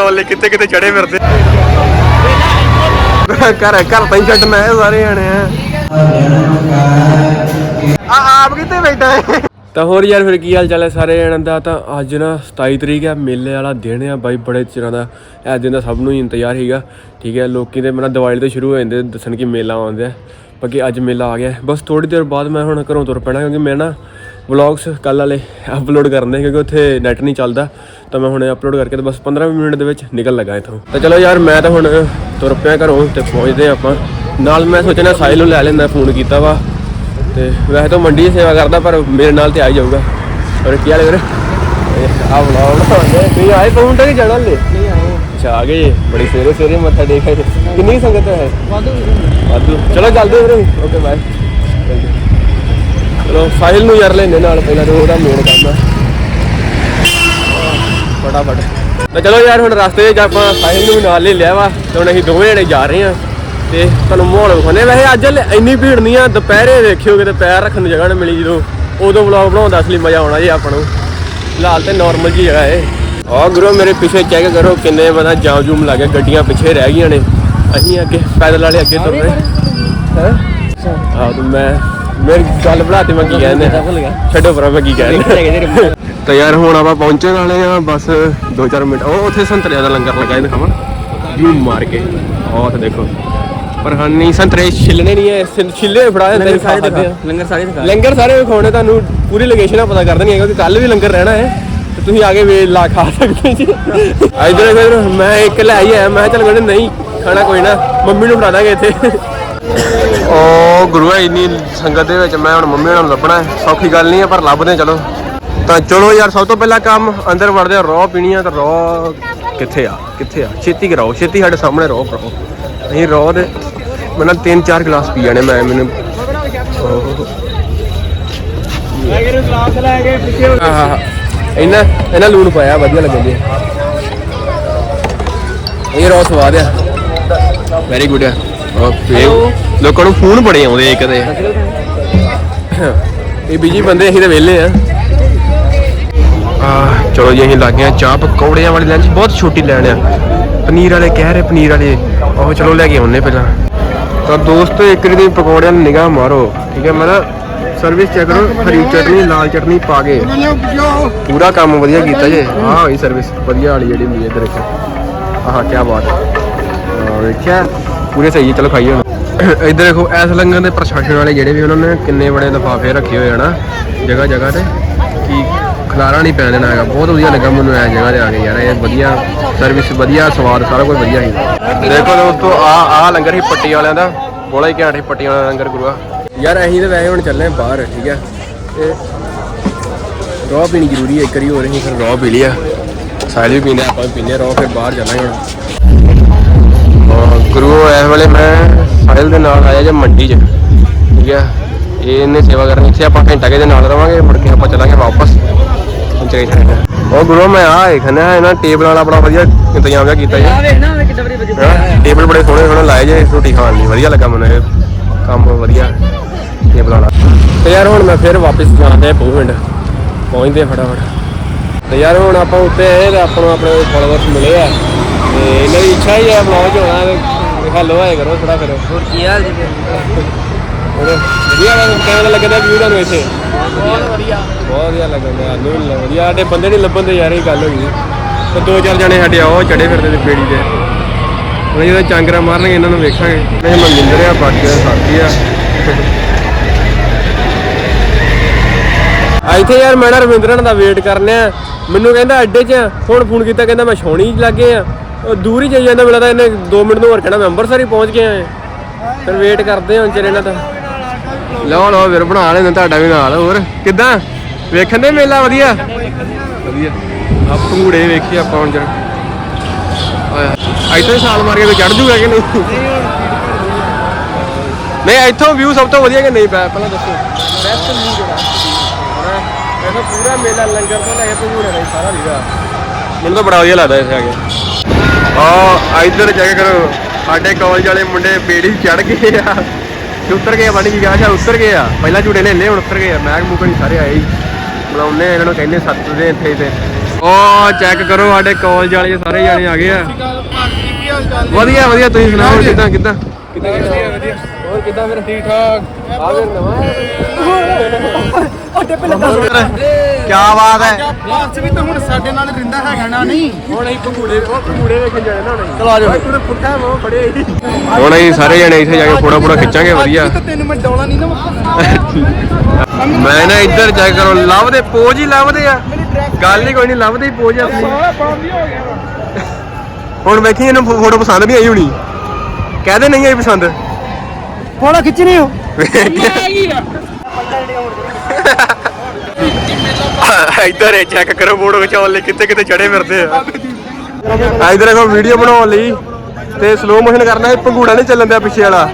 ਬਚਾਉਣ ਕਿੱਥੇ ਕਿੱਥੇ ਚੜੇ ਫਿਰਦੇ। ਘਰ ਘਰ ਤਾਂ ਹੀ ਛੱਡਣਾ ਹੈ, ਸਾਰੇ ਜਾਣੇ ਆ। ਆਪ ਕਿੱਥੇ ਬੈਠਾ ਹੈ? ਤਾਂ ਹੋਰ ਯਾਰ, ਫਿਰ ਕੀ ਹਾਲ ਚਾਲ ਹੈ ਸਾਰੇ ਜਣਾਂ ਦਾ? ਤਾਂ ਅੱਜ ਨਾ 27 ਤਰੀਕ ਹੈ, ਮੇਲੇ ਵਾਲਾ ਦਿਨ ਆ ਬਾਈ, ਬੜੇ ਚਿਰਾਂ ਦਾ। ਇਹ ਦਿਨ ਦਾ ਸਭ ਨੂੰ ਹੀ ਇੰਤਜ਼ਾਰ ਸੀਗਾ। ਠੀਕ ਹੈ, ਲੋਕੀ ਤੇ ਮੇਰਾ ਦੀਵਾਲੀ ਤੋਂ ਸ਼ੁਰੂ ਹੋ ਜਾਂਦੇ, ਦੱਸਣ ਕਿ ਮੇਲਾ ਆਉਂਦਾ ਹੈ। ਬਾਕੀ ਅੱਜ ਮੇਲਾ ਆ ਗਿਆ ਬਸ ਥੋੜੀ ਦੇਰ ਬਾਅਦ ਮੈਂ ਹੁਣ ਘਰੋਂ ਤੁਰ ਪੈਣਾ, ਕਿਉਂਕਿ ਮੈਂ ਨਾ ਵਲੌਗਸ ਕੱਲ ਵਾਲੇ ਅਪਲੋਡ ਕਰਨੇ, ਕਿਉਂਕਿ ਉੱਥੇ ਨੈਟ ਨਹੀਂ ਚੱਲਦਾ। ਤਾਂ ਮੈਂ ਹੁਣ ਅਪਲੋਡ ਕਰਕੇ ਤੇ ਬਸ 15 ਮਿੰਟ ਦੇ ਵਿੱਚ ਨਿਕਲ ਲੱਗਾ ਇੱਥੋਂ। ਤਾਂ ਚਲੋ ਯਾਰ ਮੈਂ ਤਾਂ ਹੁਣ ਤੁਰ ਪਿਆ ਘਰੋਂ ਤੇ ਪਹੁੰਚਦੇ ਆਪਾਂ। ਨਾਲ ਮੈਂ ਸੋਚਣਾ ਸਾਹਿਲ ਨੂੰ ਲੈ ਲੈਂਦਾ ਫੋਨ ਕੀਤਾ ਵਾ। ਤੇ ਵੈਸੇ ਤਾਂ ਮੰਡੀ ਦੀ ਸੇਵਾ ਕਰਦਾ ਪਰ ਮੇਰੇ ਨਾਲ ਤੇ ਆ ਹੀ ਜਾਊਗਾ। ਔਰ ਕੀ ਹਾਲ ਹੈ ਵੀਰੇ? ਆ ਵਲੌਗ ਬਣਾਉਂਦੇ ਤੁਸੀਂ ਆਏ ਫੋਨ ਤੇ ਜਾਣਾ ਲੈ ਨਹੀਂ ਆਏ ਅੱਛਾ ਆ ਗਏ ਬੜੀ ਸਵੇਰੇ ਸਵੇਰੇ ਮੱਥਾ ਦੇਖਿਆ ਜੀ। ਕਿੰਨੀ ਕੁ ਸੰਗਤ ਹੈ ਵਾਧੂ ਵਾਧੂ। ਚਲੋ ਚੱਲਦੇ ਵੀਰੇ। ਓਕੇ ਬਾਏ ਚਲੋ ਸਾਹਿਲ ਨੂੰ ਯਾਰ ਲੈਣੇ ਨਾਲ ਪਹਿਲਾਂ ਤੇ ਉਹਦਾ ਮੇਨ ਕੰਮ ਆ। ਫਟਾਫਟ। ਤਾਂ ਚਲੋ ਯਾਰ ਹੁਣ ਰਸਤੇ 'ਚ ਆਪਾਂ ਸਾਹਿਲ ਨੂੰ ਵੀ ਨਾਲ ਲੈ ਲਿਆ ਵਾ ਤੇ ਹੁਣ ਅਸੀਂ ਦੋਵੇਂ ਜਣੇ ਜਾ ਰਹੇ ਆ ਤੇ ਤੁਹਾਨੂੰ ਮਾਹੌਲ ਵਿਖਾਉਂਦੇ ਆ। ਵੈਸੇ ਅੱਜ ਇੰਨੀ ਭੀੜ ਨਹੀਂ ਆ ਦੁਪਹਿਰੇ ਵੇਖਿਓ ਕਿਤੇ ਪੈਰ ਰੱਖਣ ਨੂੰ ਜਗ੍ਹਾ ਨਾ ਮਿਲੀ ਜਦੋਂ। ਉਦੋਂ ਵਲੌਗ ਬਣਾਉਣ ਦਾ ਅਸਲੀ ਮਜ਼ਾ ਆਉਣਾ ਜੀ ਆਪਾਂ ਨੂੰ। ਫਿਲਹਾਲ ਤੇ ਨਾਰਮਲ ਜੀ ਜਗ੍ਹਾ ਏ ਆ ਗੁਰੂ ਮੇਰੇ ਪਿੱਛੇ ਚੈੱਕ ਕਰੋ ਕਿੰਨੇ ਪਤਾ ਜਾਮ ਜੂਮ ਲੱਗੇ ਗੱਡੀਆਂ ਪਿੱਛੇ ਰਹਿ ਗਈਆਂ ਨੇ। ਅਸੀਂ ਅੱਗੇ ਪੈਦਲ ਵਾਲੇ ਅੱਗੇ ਤੁਰ ਰਹੇ। ਹੈ? ਆ ਤੂੰ ਮੈਂ ਮੇਰੀ ਗੱਲ ਬਣਾਤੀ ਮੈਂ ਕੀ ਕਹਿੰਦੇ ਛੱਡੋ ਪਰਾਂ ਮੈਂ ਕੀ ਕਹਿੰਦੇ ਤਾਂ ਯਾਰ ਹੁਣ ਆਪਾਂ ਪਹੁੰਚਣ ਵਾਲੇ ਆ ਬਸ 2-4 ਮਿੰਟ। ਉਹ ਉੱਥੇ ਸੰਤਰਿਆਂ ਦਾ ਲੰਗਰ ਲੱਗਾ ਇਹ ਦਿਖਾਵਾਂ ਜੂਮ ਮਾਰ ਕੇ। ਉਹ ਤੇ ਦੇਖੋ। ਪਰ ਹਾਂ ਨਹੀਂ ਸੰਤਰੇ ਛਿੱਲਣੇ ਨਹੀਂ ਐ ਛਿੱਲ- ਫੜਾ ਸਾਰੇ ਡੱਬੇ ਲੰਗਰ ਸਾਰੇ ਦਿਖਾ। ਲੰਗਰ ਸਾਰੇ ਵਿਖਾਉਣੇ ਤੁਹਾਨੂੰ ਪੂਰੀ ਲੋਕੇਸ਼ਨ ਪਤਾ ਕਰ ਦੇਣੀ ਹੈ ਕਿਉਂਕਿ ਕੱਲ ਵੀ ਲੰਗਰ ਰਹਿਣਾ ਹੈ। ਤੇ ਤੁਸੀਂ ਆ ਕੇ ਵੇ ਲਾ ਖਾ ਸਕਦੇ ਜੀ। ਇਧਰ ਇਧਰ ਮੈਂ ਇੱਕ ਲੈ ਆਈ ਆ ਮੈਂ ਚੱਲ ਕਹਿੰਦੇ ਨਹੀਂ ਖਾਣਾ ਕੋਈ ਨਾ ਮੰਮੀ ਨੂੰ ਫੜਾ ਦਾਂਗੇ ਇੱਥੇ। ਓ ਗੁਰੂਆ ਇੰਨੀ ਸੰਗਤ ਦੇ ਵਿੱਚ ਮੈਂ ਹੁਣ ਮੰਮੀ ਨਾਲ ਲੱਭਣਾ ਹੈ। ਸੌਖੀ ਗੱਲ ਨਹੀਂ ਹੈ ਪਰ ਲੱਭਦੇ ਚਲੋ। ਤਾਂ ਚਲੋ ਯਾਰ ਸਭ ਤੋਂ ਪਹਿਲਾਂ ਕੰਮ ਅੰਦਰ ਵੜਦੇ ਆ ਰੋ ਪੀਣੀ ਆ ਤਾਂ ਰੋ ਕਿੱਥੇ ਆ? ਕਿੱਥੇ ਆ? ਛੇਤੀ ਕਰਾਓ ਛੇਤੀ ਸਾਡੇ ਸਾਹਮਣੇ ਰੋ ਕਰਾਓ ਅਸੀਂ ਰੋ ਦੇ ਮਤਲਬ ਤਿੰਨ ਚਾਰ ਗਲਾਸ ਪੀ ਜਾਣੇ ਮੈਂ ਮੈਨੂੰ ਓਹ। ਆਹ ਇਹਨਾਂ ਇਹਨਾਂ ਲੂਣ ਪਾਇਆ ਵਧੀਆ ਲੱਗਣ ਦੀ ਇਹ ਰੋ ਸਵਾਦ ਆ ਵੈਰੀ ਗੁੱਡ ਆ। ਓਕੇ ਲੋਕਾਂ ਨੂੰ ਫੋਨ ਬੜੇ ਆਉਂਦੇ ਇੱਕ ਤੇ। ਇਹ ਬੀਜੀ ਬੰਦੇ ਅਸੀਂ ਤਾਂ ਵਿਹਲੇ ਆ। ਚਲੋ ਜੀ, ਅਸੀਂ ਲੱਗ ਗਏ ਚਾਹ ਪਕੌੜਿਆਂ ਵਾਲੀ ਲੈਣ 'ਚ ਬਹੁਤ ਛੋਟੀ ਲੈਣ ਆ। ਪਨੀਰ ਵਾਲੇ ਕਹਿ ਰਹੇ, ਪਨੀਰ ਵਾਲੇ। ਉਹ ਚਲੋ ਲੈ ਕੇ ਆਉਨੇ ਪਹਿਲਾਂ। ਤਾਂ ਦੋਸਤੋ, ਇੱਕ ਵਾਰੀ ਪਕੌੜਿਆਂ ਨੂੰ ਨਿਗਾਹ ਮਾਰੋ। ਠੀਕ ਹੈ ਮਤਲਬ ਸਰਵਿਸ ਚੈੱਕ ਕਰੋ, ਹਰੀ ਚਟਨੀ, ਲਾਲ ਚਟਨੀ ਪਾ ਕੇ। ਪੂਰਾ ਕੰਮ ਵਧੀਆ ਕੀਤਾ ਜੇ। ਆਹ ਹੋਈ ਸਰਵਿਸ ਵਧੀਆ ਵਾਲੀ ਜਿਹੜੀ ਹੁੰਦੀ ਹੈ ਇਧਰ ਇੱਕ। ਆਹ ਕੀ ਬਾਤ ਹੈ। ਵੇਖਿਆ? ਪੂਰੇ ਸਹੀ ਹੈ, ਚਲੋ ਖਾਈਏ ਹੁਣ ਇਧਰ ਦੇਖੋ ਐਸ ਲੰਗਰ ਦੇ ਪ੍ਰਸ਼ਾਸਨ ਵਾਲੇ ਜਿਹੜੇ ਵੀ ਉਹਨਾਂ ਨੇ ਕਿੰਨੇ ਬੜੇ ਲਿਫਾਫੇ ਰੱਖੇ ਹੋਏ ਹਨ ਜਗ੍ਹਾ ਜਗ੍ਹਾ ਤੇ। ਖਲਾਰਾ ਨਹੀਂ ਪੈਣ ਦੇਣਾ ਹੈਗਾ। ਬਹੁਤ ਵਧੀਆ ਲੱਗਾ ਮੈਨੂੰ ਇਹ ਜਗ੍ਹਾ ਤੇ ਆ ਕੇ ਯਾਰ ਇਹ ਵਧੀਆ ਸਰਵਿਸ ਵਧੀਆ ਸਵਾਦ ਸਾਰਾ ਕੁਝ ਵਧੀਆ ਸੀ। ਦੇਖੋ ਦੋਸਤੋ ਆ ਆ ਲੰਗਰ ਹੀ ਪੱਟੀ ਵਾਲਿਆਂ ਦਾ। ਬੋਲਾ ਹੀ ਘੈਂਟ ਸੀ ਪੱਟੀ ਵਾਲਾ ਲੰਗਰ ਗੁਰੂਆ। ਯਾਰ ਅਸੀਂ ਤਾਂ ਵੈਸੇ ਹੁਣ ਚੱਲੇ ਹਾਂ ਬਾਹਰ ਠੀਕ ਹੈ ਤੇ ਰੋਹ ਪੀਣੀ ਜ਼ਰੂਰੀ ਹੈ ਇੱਕ ਵਾਰੀ ਹੋਰ ਅਸੀਂ ਫਿਰ ਰੋਹ ਪੀ ਲਿਆ ਸਾਰੇ ਵੀ ਪੀਂਦੇ ਆਪਾਂ ਪੀਂਦੇ ਰੋਹ ਫਿਰ ਬਾਹਰ ਜਾਣਾ ਹੁਣ। ਹਾਂ, ਗੁਰੂ ਇਸ ਵੇਲੇ ਮੈਂ ਸਾਹਿਲ ਦੇ ਨਾਲ ਆਇਆ ਜੇ ਮੰਡੀ 'ਚ ਠੀਕ ਹੈ ਇਹ ਇਹਨੇ ਸੇਵਾ ਕਰਨੀ ਇੱਥੇ ਆਪਾਂ ਘੰਟਾ ਕੇ ਦੇ ਨਾਲ ਰਵਾਂਗੇ ਮੁੜ ਕੇ ਆਪਾਂ ਚੱਲਾਂਗੇ ਵਾਪਸ। ਚਾਹੀ ਜਾਣਾ ਉਹ ਗੁਰੂ ਮੈਂ ਆ ਦੇਖਣਾ ਇਹਨਾਂ ਟੇਬਲ ਵਾਲਾ ਬੜਾ ਵਧੀਆ ਇੰਤਜ਼ਾਮ ਜਿਹਾ ਕੀਤਾ ਜੀ। ਵੇਖ ਨਾ ਵੇ ਕਿੱਦਾਂ ਬੜੀ ਵਧੀਆ। ਹੈਂ? ਟੇਬਲ ਬੜੇ ਸੋਹਣੇ ਸੋਹਣੇ ਲਾਏ ਜੇ ਰੋਟੀ ਖਾਣ ਲਈ ਵਧੀਆ ਲੱਗਾ ਮੈਨੂੰ ਇਹ। ਕੰਮ ਵਧੀਆ ਟੇਬਲ ਵਾਲਾ। ਤੇ ਯਾਰ ਹੁਣ ਮੈਂ ਫਿਰ ਵਾਪਸ ਜਾਂਦੇ ਪੂ ਪਿੰਡ ਪਹੁੰਚਦੇ ਫਟਾਫਟ। ਤੇ ਯਾਰ ਹੁਣ ਆਪਾਂ ਉੱਤੇ ਆਏ ਤੇ ਆਪਾਂ ਨੂੰ ਆਪਣੇ ਫੋਲੋਵਰਸ ਮਿਲੇ ਆ। ਤੇ ਇਹਨਾਂ ਦੀ ਇੱਛਾ ਹੀ ਹੈ ਵਲੌਗ 'ਚ ਹੋਣਾ ਤੇ ਹੈਲੋ ਆਏ ਕਰੋ ਥੋੜਾ ਕਰੋ ਹੋਰ ਕੀ ਹਾਲ ਜੀ ਹੋਰ? ਵਧੀਆ ਕਿਵੇਂ ਲੱਗਦਾ ਵੀਊ ਤੁਹਾਨੂੰ ਇੱਥੇ। ਬਹੁਤ ਵਧੀਆ। ਬਹੁਤ ਵਧੀਆ ਲੱਗਦਾ ਨੂੰ ਵੀ ਵਧੀਆ ਸਾਡੇ ਬੰਦੇ ਨਹੀਂ ਲੱਭਣ ਯਾਰ ਇਹ ਗੱਲ ਹੋਈ। ਤੇ ਦੋ ਚਾਰ ਜਣੇ ਸਾਡੇ ਆਓ ਚੜੇ ਫਿਰਦੇ ਤੇ ਬੇੜੀ ਤੇ। ਉਹ ਜਦੋਂ ਚਾਂਗਰਾ ਮਾਰਨਗੇ ਇਹਨਾਂ ਨੂੰ ਵੇਖਾਂਗੇ। ਇਹ ਮਨਿੰਦਰ ਆ ਬਾਕੀ ਦਾ ਸਾਥੀ ਆ। ਇੱਥੇ ਯਾਰ ਮੈਂ ਨਾ ਰਵਿੰਦਰਨ ਦਾ ਵੇਟ ਕਰਨੇ ਆ ਮੈਨੂੰ ਕਹਿੰਦਾ ਅੱਡੇ 'ਚ। ਹੁਣ ਫੋਨ ਕੀਤਾ ਕਹਿੰਦਾ ਮੈਂ ਛਾਉਣੀ 'ਚ ਲੱਗੇ ਆ। ਉਹ ਦੂਰ ਹੀ ਜਾਈ ਜਾਂਦਾ ਮਿਲਦਾ ਇਹਨੇ 2 ਮਿੰਟ ਨੂੰ ਹੋਰ ਕਹਿਣਾ ਮੈਂ ਅੰਮ੍ਰਿਤਸਰ ਹੀ ਪਹੁੰਚ ਗਿਆ ਆ ਫਿਰ ਵੇਟ ਕਰਦੇ ਹਾਂ ਚਿਰ ਇਹਨਾਂ ਦਾ। ਲਓ ਲਓ ਵੀਰ ਬਣਾ ਲੈਣੇ ਤੁਹਾਡਾ ਵੀ ਨਾਲ ਹੋਰ? ਕਿੱਦਾਂ? ਵੇਖਣ ਦੇ ਮੇਲਾ ਵਧੀਆ? ਵਧੀਆ। ਆ ਪੰਗੂੜੇ ਵੇਖੀ ਆਪਾਂ ਹੁਣ ਜਰ। ਇੱਥੋਂ ਸਾਲ ਮਾਰ ਕੇ ਤੇ ਚੜ ਜੂਗਾ ਕਿ ਨਹੀਂ? ਨਹੀਂ ਇੱਥੋਂ ਵਿਊ ਸਭ ਤੋਂ ਵਧੀਆ ਕਿ ਨਹੀਂ ਪਹਿਲਾਂ ਦੱਸੋ। ਬੈਸਟ ਵਿਊ ਜਿਹੜਾ ਇਹਦਾ ਪੂਰਾ ਮੇਲਾ ਲੰਗਰ ਤੋਂ ਲੈ ਕੇ ਪੰਗੂੜੇ ਦਾ ਸਾਰਾ ਵੀਗਾ ਮੈਨੂੰ ਤਾਂ ਬੜਾ ਵਧੀਆ ਲੱਗਦਾ ਇੱਥੇ ਆ ਕੇ। ਆ ਇੱਧਰ ਚੈੱਕ ਕਰੋ ਸਾਡੇ ਕਾਲਜ ਵਾਲੇ ਮੁੰਡੇ ਬੇੜੀ ਚੜ ਗਏ ਆ। ਤੇ ਉਤਰ ਗਏ ਬਣ ਗਈ ਗਿਆ ਉਤਰ ਗਏ ਆ। ਪਹਿਲਾਂ ਝੂਟੇ ਲੈ ਲਏ ਹੁਣ ਉਤਰ ਗਏ ਆ। ਮੈਗ ਮੂਕ ਨਹੀਂ ਸਾਰੇ ਆਏ ਹੀ ਬੁਲਾਉਂਦੇ ਇਹਨਾਂ ਨੂੰ ਕਹਿੰਦੇ ਸੱਤ ਦੇ ਇੱਥੇ ਤੇ। ਓ ਚੈੱਕ ਕਰੋ ਸਾਡੇ ਕਾਲਜ ਵਾਲੇ ਸਾਰੇ ਜਾਣੇ ਆ ਗਏ ਆ। ਵਧੀਆ ਵਧੀਆ ਤੁਸੀਂ ਸੁਣਾਓ ਕਿਦਾਂ ਕਿਦਾਂ? ਕਿਦਾਂ ਵਧੀਆ। ਹੋਰ ਕਿਦਾਂ ਫਿਰ? ਠੀਕ ਠਾਕ। ਆ ਫਿਰ ਨਵਾਂ ਕੀ ਬਾਤ ਹੈ। ਬਾਸ ਵੀ ਤਾਂ ਹੁਣ ਸਾਡੇ ਨਾਲ ਰਿੰਦਾ ਹੈਗਾ ਨਾ ਨਹੀਂ? ਹੁਣ ਅਸੀਂ ਪੰਗੂੜੇ ਉਹ ਪੰਗੂੜੇ ਵੇਖਣ ਜਾਣੇ ਨਾ ਹੁਣ ਚਲੋ ਆ ਜਾਓ। ਤੂੰ ਪੁੱਠਾ ਮੋ ਬੜੇ ਹੁਣ ਅਸੀਂ ਸਾਰੇ ਜਣੇ ਇੱਥੇ ਜਾ ਕੇ ਫੋਟੋ ਫੋਟੋ ਖਿੱਚਾਂਗੇ ਵਧੀਆ। ਤਾਂ ਤੈਨੂੰ ਮੈਂ ਡੌਲਾ ਨਹੀਂ ਨਾ ਮੈਂ ਨਾ ਇੱਧਰ ਚੈੱਕ ਕਰੋ ਲੱਭਦੇ ਪੋਜ ਹੀ ਲੱਭਦੇ ਆ। ਗੱਲ ਹੀ ਕੋਈ ਨਹੀਂ ਲੱਭਦੇ ਹੀ ਪੋਜ ਆਪਣੀ। ਹੁਣ ਵੇਖੀ ਇਹਨੂੰ ਫੋਟੋ ਪਸੰਦ ਨਹੀਂ ਆਈ ਹੋਣੀ। ਕਹਦੇ ਨਹੀਂ ਆਈ ਪਸੰਦ। ਫੋਟੋ ਖਿੱਚਣੀ ਹੋ ਇੱਧਰ ਇਹ ਚੈੱਕ ਕਰੋ ਫੋਟੋ ਖਿਚਾਉਣ ਲਈ ਕਿੱਥੇ ਕਿੱਥੇ ਚੜੇ ਫਿਰਦੇ ਆ। ਇੱਧਰ ਦੇਖੋ ਵੀਡੀਓ ਬਣਾਉਣ ਲਈ ਤੇ ਸਲੋ ਮੋਸ਼ਨ ਕਰਨਾ ਹੈ ਪੰਗੂੜਾ ਨਹੀਂ ਚੱਲਣ ਦਿਆ ਪਿੱਛੇ ਵਾਲਾ।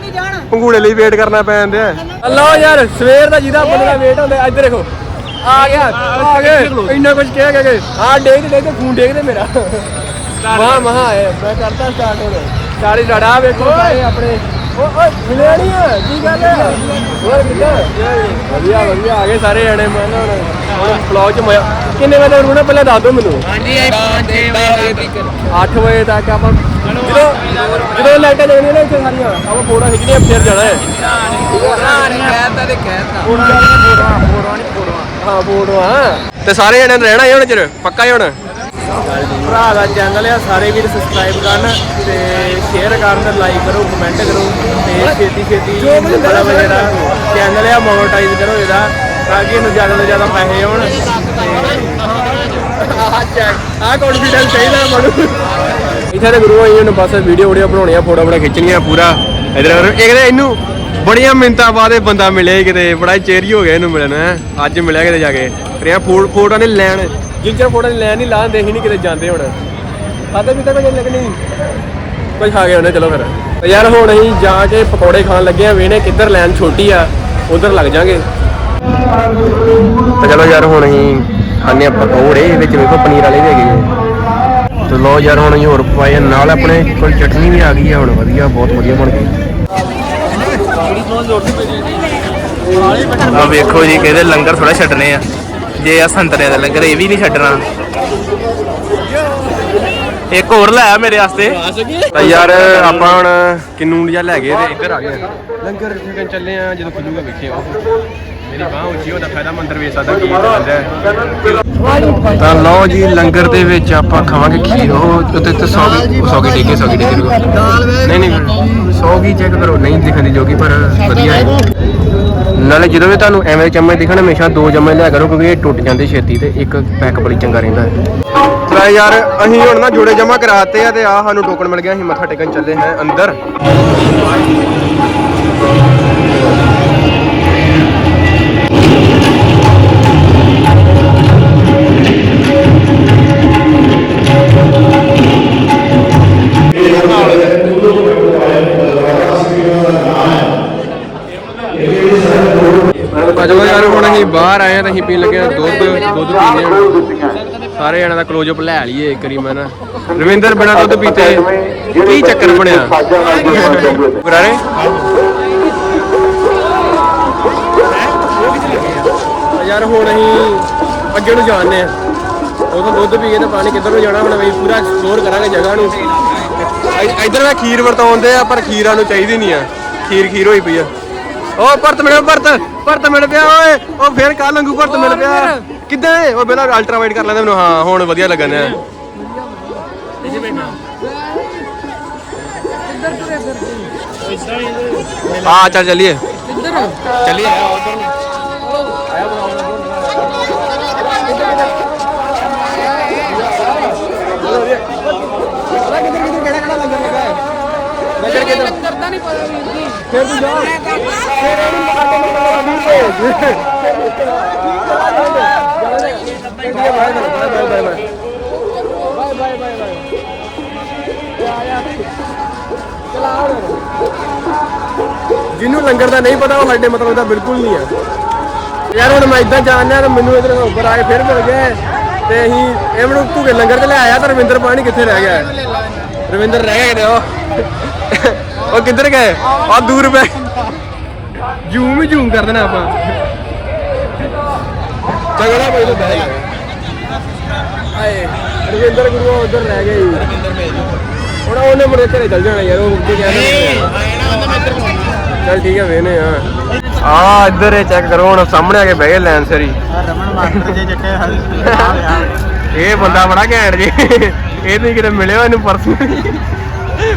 ਪੰਗੂੜੇ ਲਈ ਵੇਟ ਕਰਨਾ ਪੈਂਦਾ ਹੈ ਲਓ ਯਾਰ ਸਵੇਰ ਦਾ ਜਿਹਦਾ ਬੰਦੇ ਦਾ ਵੇਟ ਹੁੰਦਾ ਇੱਧਰ ਦੇਖੋ। ਆ ਗਿਆ ਆ ਗਏ। ਇੰਨਾ ਕੁਝ ਕਹਿ ਕੇ ਗਏ। ਆ ਡੇਗ ਡੇਗ ਖੂਨ ਡੇਗਦੇ ਮੇਰਾ। ਵਾਹ ਮਹਾ ਹੈ ਮੈਂ ਕਰਦਾ ਸਟਾਰਟ ਹੁਣ। ਸਾਰੇ ਰੜਾ ਵੇਖੋ ਸਾਰੇ ਆਪਣੇ। ਓਏ ਮਿਲਿਆ ਨਹੀਂ ਆ ਕੀ ਗੱਲ ਹੈ ਹੋਰ ਕਿੱਦਾਂ? ਵਧੀਆ ਵਧੀਆ ਆ ਗਏ ਸਾਰੇ ਜਣੇ ਮੈਂ ਨਾ ਹੁਣ ਹੁਣ ਵਲੌਗ ਚ ਮਜ਼ਾ ਕਿੰਨੇ ਵਜੇ ਰੂਣਾ? ਪਹਿਲਾਂ ਦੱਸ ਦਿਓ ਮੈਨੂੰ। ਹਾਂਜੀ 5 ਵਜੇ ਤੱਕ 8 ਵਜੇ ਤੱਕ। ਆਪਾਂ ਜਦੋਂ ਜਦੋਂ ਲਾਈਟਾਂ ਜਗਣੀਆਂ ਨੇ ਇੱਥੇ ਸਾਰੀਆਂ ਆਪਾਂ ਫੋਟੋ ਖਿੱਚਣੀਆਂ ਫਿਰ ਜਾਣਾ ਹੈ। ਕਹਿਤਾ ਤੇ ਕਹਿਤਾ ਹਾਂ ਫੋਟੋਆਂ। ਤੇ ਸਾਰੇ ਜਣੇ ਨੇ ਰਹਿਣਾ ਹੀ ਹੁਣ ਚਿਰ ਪੱਕਾ ਹੀ ਹੁਣ? ਭਰਾ ਦਾ ਚੈਨਲ ਆ ਸਾਰੇ ਵੀਰ ਸਬਸਕ੍ਰਾਈਬ ਕਰਨ ਤੇ ਸ਼ੇਅਰ ਕਰਨ ਤੇ ਲਾਈਕ ਕਰੋ ਕਮੈਂਟ ਕਰੋ ਤੇ ਛੇਤੀ ਛੇਤੀ ਬੜਾ ਜਿਹੜਾ ਚੈਨਲ ਆ ਮੋਨਟਾਈਜ਼ ਕਰੋ ਇਹਦਾ ਤਾਂ ਕਿ ਇਹਨੂੰ ਜ਼ਿਆਦਾ ਤੋਂ ਜ਼ਿਆਦਾ ਪੈਸੇ ਆਉਣ ਆਹ ਕੌਨਫੀਡੈਂਸ ਚਾਹੀਦਾ ਮਨੂੰ। ਇੱਥੇ ਤੇ ਗੁਰੂ ਆਈ ਨੂੰ ਬਸ ਵੀਡੀਓ ਵੀਡੀਓ ਬਣਾਉਣੀਆਂ ਫੋਟੋ ਫੋਟੋ ਖਿੱਚਣੀਆਂ ਪੂਰਾ। ਇਧਰ ਇਹ ਕਹਿੰਦੇ ਇਹਨੂੰ ਬੜੀਆਂ ਮਿੰਤਾਂ ਬਾਅਦ ਇਹ ਬੰਦਾ ਮਿਲਿਆ ਹੀ ਕਿਤੇ ਬੜਾ ਚੇਰੀ ਹੋ ਗਿਆ ਇਹਨੂੰ ਮਿਲਣ। ਅੱਜ ਮਿਲਿਆ ਕਿਤੇ ਜਾ ਕੇ। ਫੋਟੋ ਫੋਟੋ ਨੇ ਲੈਣ। ਜਿੰਚਰ ਫੋਟੋ ਨੇ ਲੈਣ ਨਹੀਂ ਲਾਂ ਦੇਖੀ ਨਹੀਂ ਕਿਤੇ ਜਾਂਦੇ ਹੁਣ। ਖਾਦੇ ਵੀ ਤਾਂ ਕੋਈ ਲੱਗਣੀ? ਕੁਝ ਖਾ ਗਏ ਉਹਨੇ ਚਲੋ ਫਿਰ। ਤੇ ਯਾਰ ਹੁਣ ਅਸੀਂ ਜਾ ਕੇ ਪਕੌੜੇ ਖਾਣ ਲੱਗੇ ਆ ਵੇਨੇ ਕਿੱਧਰ ਲੈਣ ਛੋਟੀ ਆ ਉਧਰ ਲੱਗ ਜਾਾਂਗੇ। ਤੇ ਚਲੋ ਯਾਰ ਹੁਣ ਅਸੀਂ ਖਾਣੇ ਆ ਪਕੌੜੇ ਵਿੱਚ ਵੇਖੋ ਪਨੀਰ ਵਾਲੇ ਵੀ ਹੈਗੇ ਤੇ ਲੋ ਯਾਰ ਹੁਣ ਅਸੀਂ ਹੋਰ ਪਾਏ ਨਾਲ ਆਪਣੇ ਕੋਲ ਚਟਨੀ ਵੀ ਆ ਗਈ ਆ ਹੁਣ ਵਧੀਆ ਬਹੁਤ ਵਧੀਆ ਬਣ ਗਈ। ਆ ਵੇਖੋ ਜੀ ਕਹਿੰਦੇ ਲੰਗਰ ਥੋੜਾ ਛੱਡਨੇ ਆ। ਜੇ ਆ ਸੰਤਰੇ ਦਾ ਲੰਗਰ ਇਹ ਵੀ ਨਹੀਂ ਛੱਡਣਾ। ਇੱਕ ਹੋਰ ਲੈ ਆ ਮੇਰੇ ਵਾਸਤੇ। ਤਾਂ ਯਾਰ ਆਪਾਂ ਹੁਣ ਕਿੰਨੂ ਜਿਹਾ ਲੈ ਗਏ ਤੇ ਇੱਧਰ ਆ ਗਏ ਲੰਗਰ ਛਕਣ ਚੱਲੇ ਆ ਜਦੋਂ ਖੁੱਲੂਗਾ ਵੇਖਿਓ ਮੇਰੀ ਬਾਹ ਉੱਚੀ ਉਹਦਾ ਫਾਇਦਾ ਮੰਦਰ ਵੇਚ ਸਕਦਾ ਕੀ ਹੁੰਦਾ ਹੈ। ਤਾਂ ਲਓ ਜੀ ਲੰਗਰ ਦੇ ਵਿੱਚ ਆਪਾਂ ਖਾਵਾਂਗੇ ਖੀਰ। ਉਹ ਉੱਤੇ ਤੇ 100 100 ਕੀ ਟਿੱਕੇ 100 ਕੀ ਟਿੱਕੇ ਨਹੀਂ ਨਹੀਂ 100 ਕੀ। ਚੈੱਕ ਕਰੋ। ਨਹੀਂ ਦਿਖਣ ਦੀ ਜੋਗੀ ਪਰ ਵਧੀਆ ਹੈ। ਨਾਲੇ ਜਦੋਂ ਵੀ ਤੁਹਾਨੂੰ ਐਵੇਂ ਚਮਚ ਦਿਖਣ ਹਮੇਸ਼ਾ ਦੋ ਚਮਚ ਲਿਆ ਕਰੋ ਕਿਉਂਕਿ ਇਹ ਟੁੱਟ ਜਾਂਦੇ ਛੇਤੀ ਤੇ ਇੱਕ ਪੈਕ ਬੜੀ ਚੰਗਾ ਰਹਿੰਦਾ ਹੈ। ਤਾਂ ਯਾਰ ਅਸੀਂ ਹੁਣ ਨਾ ਜੋੜੇ ਜਮਾ ਕਰਾਤੇ ਆ ਤੇ ਆ ਸਾਨੂੰ ਟੋਕਨ ਮਿਲ ਗਿਆ ਅਸੀਂ ਮੱਥਾ ਟੇਕਣ ਚੱਲੇ ਹਾਂ ਅੰਦਰ। ਅਜੋ ਯਾਰ ਹੁਣ ਅਸੀਂ ਬਾਹਰ ਆਏ ਆ ਤਾਂ ਅਸੀਂ ਪੀਣ ਲੱਗੇ ਆ ਦੁੱਧ ਦੁੱਧ ਪੀਣੇ ਆ। ਸਾਰੇ ਜਣਾਂ ਦਾ ਕਲੋਜ਼ ਅਪ ਲੈ ਲਈਏ ਇੱਕ ਵਾਰੀ ਮੈਂ ਨਾ। ਰਵਿੰਦਰ ਬਿਨਾ ਦੁੱਧ ਪੀਤੇ ਕੀ ਚੱਕਰ ਬਣਿਆ? ਬਰਾਰੇ ਯਾਰ ਹੁਣ ਅਸੀਂ ਅੱਗੇ ਨੂੰ ਜਾਣਦੇ ਆ। ਉਦੋਂ ਦੁੱਧ ਪੀ ਕੇ ਤੇ ਪਾਣੀ ਕਿੱਧਰ ਨੂੰ ਜਾਣਾ ਹੁਣ ਅਸੀਂ ਪੂਰਾ ਐਕਸਪਲੋਰ ਕਰਾਂਗੇ ਜਗ੍ਹਾ ਨੂੰ। ਇੱਧਰ ਮੈਂ ਖੀਰ ਵਰਤਾਉਂਦੇ ਆ ਪਰ ਖੀਰਾਂ ਨੂੰ ਚਾਹੀਦੀ ਨਹੀਂ ਆ। ਖੀਰ ਖੀਰ ਹੋਈ ਪਈ ਆ। ਓ ਭਰਤ ਮਿਲ ਭਰਤ ਭਰਤ ਮਿਲ ਪਿਆ ਓਏ। ਉਹ ਫੇਰ ਕੱਲ ਵਾਂਗੂ ਭਰਤ ਮਿਲ ਪਿਆ? ਕਿੱਦਾਂ ਏ? ਉਹ ਪਹਿਲਾਂ ਅਲਟਰਾ ਵਾਈਡ ਕਰ ਲੈਂਦੇ ਮੈਨੂੰ। ਹਾਂ ਹੁਣ ਵਧੀਆ ਲੱਗਣ ਆ ਆ ਚੱਲ ਚੱਲੀਏ। ਚੱਲੀਏ। ਜਿਹਨੂੰ ਲੰਗਰ ਦਾ ਨਹੀਂ ਪਤਾ, ਉਹ ਸਾਡੇ ਮਤਲਬ ਦਾ ਬਿਲਕੁਲ ਨਹੀਂ ਹੈ। ਯਾਰ ਹੁਣ ਮੈਂ ਇਦਾਂ ਜਾਣਦਾ ਤੇ ਮੈਨੂੰ ਇਧਰ ਉੱਪਰ ਆਏ ਫਿਰ ਮਿਲ ਗਏ ਤੇ ਅਸੀਂ, ਇਹ ਮੈਨੂੰ ਧੂਗੇ ਲੰਗਰ ਤੇ ਲੈ ਆਇਆ ਤਾਂ ਰਵਿੰਦਰ ਪਾਣੀ ਕਿੱਥੇ ਰਹਿ ਗਿਆ ਰਵਿੰਦਰ ਰਹਿ ਗਿਆ ਕਿਤੇ ਉਹ। ਉਹ ਕਿੱਧਰ ਗਏ? ਆ ਦੂਰ ਪੈ ਜ਼ੂਮ ਹੀ ਜ਼ੂਮ ਕਰ ਦੇਣਾ ਆਪਾਂ। ਚੰਗਾ ਭਾਈ ਤੋਂ ਬਹਿ ਗਿਆ ਹਾਏ ਰਵਿੰਦਰ ਗੁਰੂ ਉਧਰ ਰਹਿ ਗਏ ਹੁਣ ਉਹਨੇ ਮੁੜੇ ਘਰੇ ਚੱਲ ਜਾਣਾ ਯਾਰ ਉਹ ਕੀ ਕਹਿੰਦਾ ਚੱਲ ਠੀਕ ਹੈ ਵੇਨੇ ਆ ਆ ਇੱਧਰ ਇਹ ਚੈੱਕ ਕਰੋ ਹੁਣ ਸਾਹਮਣੇ ਆ ਕੇ ਬਹਿ ਗਏ ਲੈਣ ਸਰੀ। ਰਮਨ ਮਾਸਟਰ ਜੇ ਜੱਟੇ ਇਹ ਬੰਦਾ ਬੜਾ ਘੈਂਟ ਜੀ। ਇਹ ਨਹੀਂ ਕਿਤੇ ਮਿਲਿਆ ਇਹਨੂੰ ਪਰਸਨਲੀ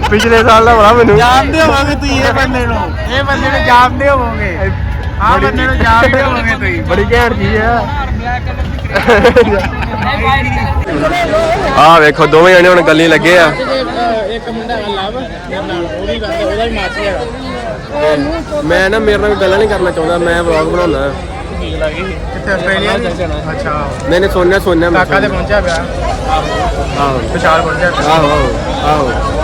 ਪਿਛਲੇ ਸਾਲ ਦਾ ਬੜਾ ਮੈਨੂੰ। ਜਾਣਦੇ ਹੋਵੋਗੇ ਤੁਸੀਂ ਇਹ ਬੰਦੇ ਨੂੰ। ਇਹ ਬੰਦੇ ਨੂੰ ਜਾਣਦੇ ਹੋਵੋਗੇ। ਆ ਬੰਦੇ ਨੂੰ ਜਾਣਦੇ ਹੋਵੋਗੇ ਤੁਸੀਂ। ਬੜੀ ਘੈਂਟ ਚੀਜ਼ ਆ। ਆ ਵੇਖੋ ਦੋਵੇਂ ਜਣੇ ਹੁਣ ਗੱਲਾਂ ਲੱਗੇ ਆ। ਇੱਕ ਮੁੰਡਾ ਮੇਰੇ ਨਾਲ। ਉਹ ਵੀ ਕਰਦਾ ਉਹਦਾ ਵੀ ਮਾਸੀ ਹੈਗਾ ਮੈਂ ਨਾ ਮੇਰੇ ਨਾਲ ਗੱਲਾਂ ਨਹੀਂ ਕਰਨਾ ਚਾਹੁੰਦਾ। ਮੈਂ ਵਲੌਗ ਬਣਾਉਣਾ। ਕਿੱਥੇ ਆਸਟ੍ਰੇਲੀਆ? ਅੱਛਾ। ਨਹੀਂ ਨਹੀਂ ਸੋਨਿਆ ਸੋਨਿਆ ਕਾਕਾ ਤੇ ਪਹੁੰਚਿਆ ਪਿਆ। ਆਹੋ। ਪਹੁੰਚਿਆ ਪਿਆ। ਆਹੋ ਆਹੋ।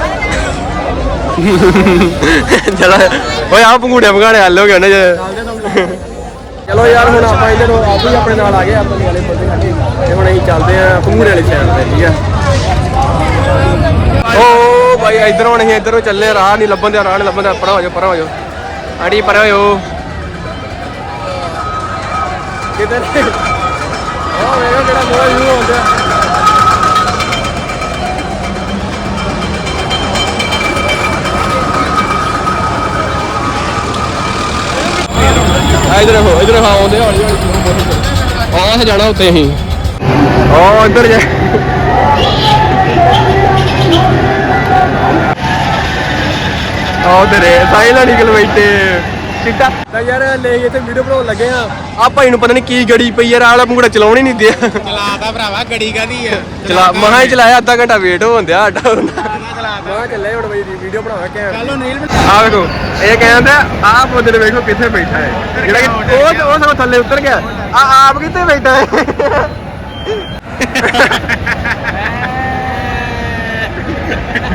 ਚਲੋ। ਓਏ ਆ ਪੰਗੂੜੇ ਭਗਾੜੇ ਹੱਲ ਹੋ ਗਏ ਉਹਨੇ ਜੇ। ਚਲੋ ਯਾਰ ਹੁਣ ਆਪਾਂ ਇਹਨਾਂ ਨੂੰ ਆਪ ਹੀ ਆਪਣੇ ਨਾਲ ਆ ਗਏ ਆਪਣੇ ਵਾਲੇ ਬੰਦੇ ਤੇ ਹੁਣ ਅਸੀਂ ਚੱਲਦੇ ਆ ਪੰਗੂੜੇ ਵਾਲੀ ਸਾਈਡ ਤੇ ਠੀਕ ਆ? ਓ ਭਾਈ ਇਧਰੋਂ ਹੁਣ ਅਸੀਂ ਇਧਰੋਂ ਚੱਲੇ ਰਾਹ ਨਹੀਂ ਲੱਭਣ ਦਿਆ ਰਾਹ ਨਹੀਂ ਲੱਭਣ ਦਿਆ। ਪਰਾਂ ਹੋ ਜਾਓ ਪਰਾਂ ਹੋ ਜਾਓ। ਆੜੀ ਪਰਾਂ ਹੋ ਕਿਧਰ? ਉਹ ਵੇਖੋ ਕਿਹੜਾ ਬੋਲ ਯੂ ਹੁੰਦਾ ਆ ਇਧਰ ਹੋ ਇਧਰ ਹਾਂ, ਆਉਂਦੇ ਹੌਲੀ ਹੌਲੀ। ਆਹ ਜਾਣਾ ਉੱਤੇ ਅਸੀਂ। ਉਹ ਇੱਧਰ ਜਾ। ਆਹ ਤੇਰੇ ਸਾਈਲਾ ਨਿਕਲ ਬੈਠੇ। ਚਿੱਟਾ ਤਾਂ ਯਾਰ ਲੈ ਇੱਥੇ ਵੀਡੀਓ ਬਣਾਉਣ ਲੱਗੇ ਆ। ਆ ਭਾਈ ਨੂੰ ਪਤਾ ਨਹੀਂ ਕੀ ਗੜੀ ਪਈ ਯਾਰ ਆਲਾ ਪੰਗੜਾ ਚਲਾਉਣ ਹੀ ਨਹੀਂ ਦਿਆ। ਚਲਾਤਾ ਭਰਾਵਾ ਗੜੀ ਕਾਦੀ ਆ? ਚਲਾ ਮਹਾ ਹੀ ਚਲਾਇਆ ਅੱਧਾ ਘੰਟਾ ਵੇਟ ਹੋਣ ਦਿਆ ਸਾਡਾ ਮੈਂ ਚੱਲੇ ਹੁਣ ਬਈ ਵੀਡੀਓ ਬਣਾਵਾ ਕਿ ਚਲੋ ਨੀਲ ਆ ਵੇਖੋ ਇਹ ਕਹਿੰਦਾ ਆਹ ਬੰਦੇ ਨੇ ਵੇਖੋ ਕਿੱਥੇ ਬੈਠਾ ਹੈ। ਜਿਹੜਾ ਕਿ ਉਹ ਉਹ ਸਭ ਥੱਲੇ ਉਤਰ ਗਿਆ। ਆ ਆਪ ਕਿੱਥੇ ਬੈਠਾ ਹੈ?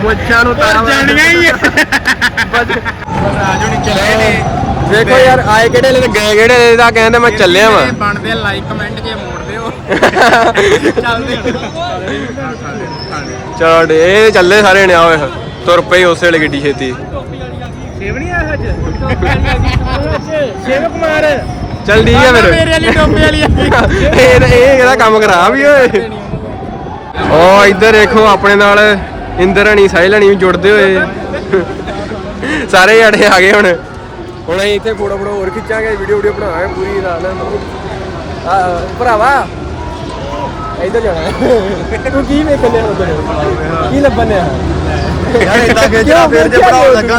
ਮੁੱਛਾਂ ਨੂੰ ਤਾਰਾਂ ਜਾਣੀਆਂ ਹੀ ਆ। ਬਸ ਰਾਜੂ ਨਹੀਂ ਚਲੇ ਨੇ। ਵੇਖੋ ਯਾਰ ਆਏ ਕਿਹੜੇ ਨੇ ਤੇ ਗਏ ਕਿਹੜੇ ਨੇ ਇਹਦਾ ਕਹਿੰਦਾ ਮੈਂ ਚੱਲਿਆ ਵਾਂ। ਬਣਦੇ ਲਾਈਕ ਕਮੈਂਟ ਜੇ ਮੋੜ ਦਿਓ। ਚੱਲਦੇ ਚਲੋ ਡੇ ਇਹ ਚੱਲੇ ਸਾਰੇ ਨੇ ਆਵੇ ਤੁਰ ਪਈ ਉਸੇ ਵੇਲੇ ਗੱਡੀ ਛੇਤੀ। ਸੇਵ ਨਹੀਂ ਆ ਅੱਜ? ਸੇਵ ਕੁਮਾਰ। ਚੱਲ ਠੀਕ ਆ ਫਿਰ। ਮੇਰੇ ਵਾਲੀ ਟੋਪੇ ਵਾਲੀ ਇਹ ਇਹ ਇਹਦਾ ਕੰਮ ਖਰਾਬ ਹੀ ਓਏ। ਓ ਇੱਧਰ ਦੇਖੋ ਆਪਣੇ ਨਾਲ ਇੰਦਰ ਹਣੀ ਸਾਹਿਲ ਹਣੀ ਵੀ ਜੁੜਦੇ ਹੋਏ। ਸਾਰੇ ਜਣੇ ਆ ਗਏ ਹੁਣ। ਹੁਣ ਅਸੀਂ ਇੱਥੇ ਫੋਟੋ ਫੋਟੋ ਹੋਰ ਖਿੱਚਾਂਗੇ ਵੀਡੀਓ ਵੀਡੀਓ ਬਣਾਵਾਂਗੇ ਪੂਰੀ ਰਾਤ ਆ ਭਰਾਵਾ ਇੱਧਰ ਜਾਣਾ। ਹੈ। ਤੂੰ ਕੀ ਵੇਖਣ ਲਿਆ ਉਧਰ? ਕੀ ਲੱਭਣ ਲਿਆ ਯਾਰ ਇਦਾਂ ਖਿੱਚਣਾ ਫਿਰ ਜੇ ਬਣਾਉਣ ਲੱਗਾ